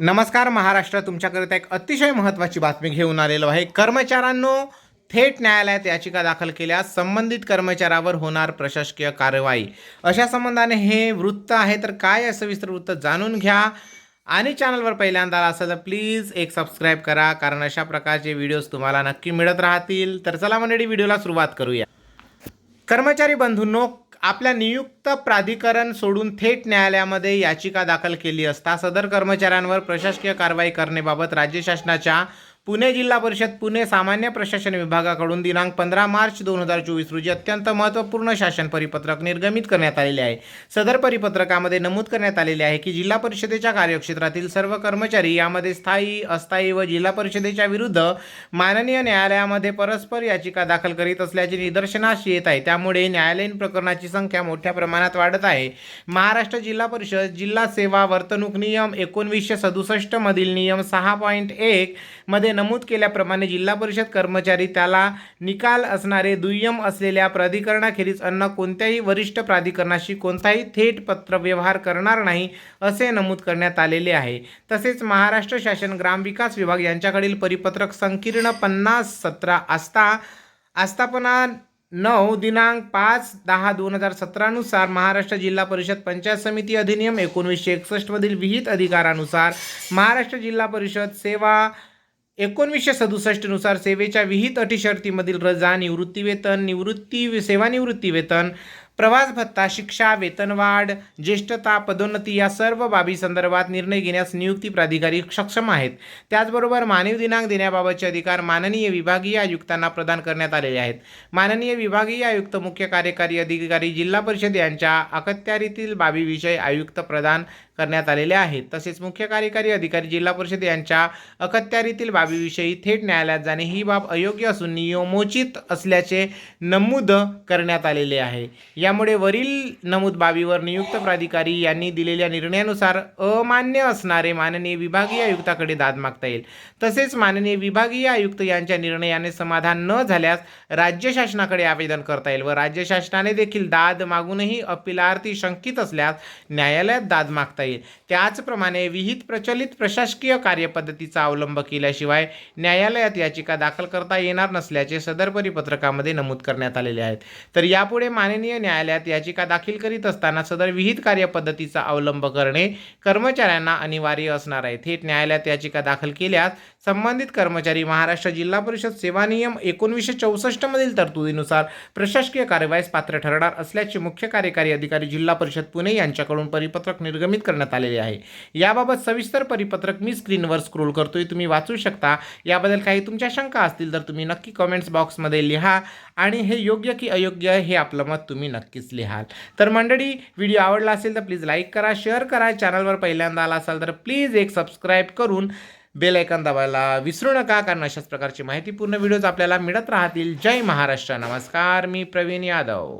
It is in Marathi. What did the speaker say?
नमस्कार महाराष्ट्र. तुमच्याकरिता एक अतिशय महत्त्वाची बातमी घेऊन आलेलो आहे. कर्मचाऱ्यांनो थेट न्यायालयात याचिका दाखल केल्यास संबंधित कर्मचाऱ्यावर होणार प्रशासकीय कारवाई. अशा संबंधाने हे वृत्त आहे तर काय असं सविस्तर वृत्त जाणून घ्या. आणि चॅनलवर पहिल्यांदा असेल तर प्लीज एक सबस्क्राईब करा कारण अशा प्रकारचे व्हिडिओज तुम्हाला नक्की मिळत राहतील. तर चला मंडळी व्हिडिओला सुरुवात करूया. कर्मचारी बंधूंनो आपल्या नियुक्त प्राधिकरण सोडून थेट न्यायालयामध्ये याचिका दाखल केली असता सदर कर्मचाऱ्यांवर प्रशासकीय कारवाई करण्याबाबत राज्य शासनाच्या पुणे जिल्हा परिषद पुणे सामान्य प्रशासन विभागाकडून दिनांक पंधरा मार्च दोन हजार चोवीस रोजी अत्यंत महत्त्वपूर्ण शासन परिपत्रक निर्गमित करण्यात आलेले आहे. सदर परिपत्रकामध्ये नमूद करण्यात आलेले आहे की जिल्हा परिषदेच्या कार्यक्षेत्रातील सर्व कर्मचारी यामध्ये स्थायी अस्थायी व जिल्हा परिषदेच्या विरुद्ध माननीय न्यायालयामध्ये परस्पर याचिका दाखल करीत असल्याचे निदर्शनास येत आहे. त्यामुळे न्यायालयीन प्रकरणाची संख्या मोठ्या प्रमाणात वाढत आहे. महाराष्ट्र जिल्हा परिषद जिल्हा सेवा वर्तणूक नियम एकोणवीसशे सदुसष्टमधील नियम सहा पॉईंट एकमध्ये नमूद केल्याप्रमाणे जिल्हा परिषद कर्मचारी त्याला निकाल असणारे दुय्यम असलेल्या प्राधिकरणाखेरीज अन्न कोणत्याही वरिष्ठ प्राधिकरणाशी कोणताही थेट पत्रव्यवहार करणार नाही असे नमूद करण्यात आलेले आहे. तसेच महाराष्ट्र शासन ग्रामविकास विभाग यांच्याकडील परिपत्रक संकीर्ण पन्नास सतरा आस्था आस्थापना नऊ दिनांक पाच दहा दोन हजार सतरानुसार महाराष्ट्र जिल्हा परिषद पंचायत समिती अधिनियम एकोणीसशे एकसष्टमधील विहित अधिकारानुसार महाराष्ट्र जिल्हा परिषद सेवा एकोणवीसशे सदुसष्टनुसार सेवेच्या विहित अटी शर्तीमधील रजा निवृत्तीवेतन निवृत्ती सेवानिवृत्ती वेतन प्रवास भत्ता शिक्षा वेतनवाढ ज्येष्ठता पदोन्नती या सर्व बाबी संदर्भात निर्णय घेण्यास नियुक्ती प्राधिकारी सक्षम आहेत. त्याचबरोबर मानवी दिनांक देण्याबाबतचे अधिकार माननीय विभागीय आयुक्तांना प्रदान करण्यात आलेले आहेत. माननीय विभागीय आयुक्त मुख्य कार्यकारी अधिकारी जिल्हा परिषद यांच्या अखत्यारीतील बाबीविषयी आयुक्त प्रदान करण्यात आलेले आहेत. तसेच मुख्य कार्यकारी अधिकारी जिल्हा परिषद यांच्या अखत्यारीतील बाबीविषयी थेट न्यायालयात जाणे ही बाब अयोग्य असून नियमोचित असल्याचे नमूद करण्यात आलेले आहे. या यामुळे वरील नमूद बाबीवर नियुक्त प्राधिकारी यांनी दिलेल्या निर्णयानुसार अमान्य असणारे माननीय विभागीय आयुक्ताकडे दाद मागता येईल. तसेच माननीय विभागीय आयुक्त यांच्या निर्णयाने समाधान न झाल्यास राज्य शासनाकडे आवेदन करता येईल व राज्य शासनाने देखील दाद मागूनही अपिलार्थी शंकित असल्यास न्यायालयात दाद मागता येईल. त्याचप्रमाणे विहित प्रचलित प्रशासकीय कार्यपद्धतीचा अवलंब केल्याशिवाय न्यायालयात याचिका दाखल करता येणार नसल्याचे सदर परिपत्रकामध्ये नमूद करण्यात आलेले आहेत. तर यापुढे माननीय न्यायालयात याचिका दाखल करीत असताना सदर विहित कार्यपद्धतीचा अवलंब करणे कर्मचाऱ्यांना अनिवार्य असणार आहे. थेट न्यायालयात याचिका दाखल केल्यास संबंधित कर्मचारी महाराष्ट्र जिल्हा परिषद सेवा नियम एकोणीसशे चौसष्टमधील तरतुदीनुसार प्रशासकीय कारवाईस पात्र ठरणार असल्याचे मुख्य कार्यकारी अधिकारी जिल्हा परिषद पुणे यांच्याकडून परिपत्रक निर्गमित करण्यात आलेले आहे. याबाबत सविस्तर परिपत्रक मी स्क्रीनवर स्क्रोल करतोय. तुम्ही वाचू शकता. याबद्दल काही तुमच्या शंका असतील तर तुम्ही नक्की कमेंट्स बॉक्समध्ये लिहा आणि हे योग्य की अयोग्य आहे हे आपलं मत तुम्ही नक्की नक्कीच लिहाल. तर मंडळी व्हिडिओ आवडला असेल तर प्लीज लाईक करा शेअर करा. चॅनलवर पहिल्यांदा आला असाल तर प्लीज एक सबस्क्राईब करून बेल ऐकन दाबायला विसरू नका कारण अशाच प्रकारची माहितीपूर्ण व्हिडिओज आपल्याला मिळत राहतील. जय महाराष्ट्र. नमस्कार मी प्रवीण यादव.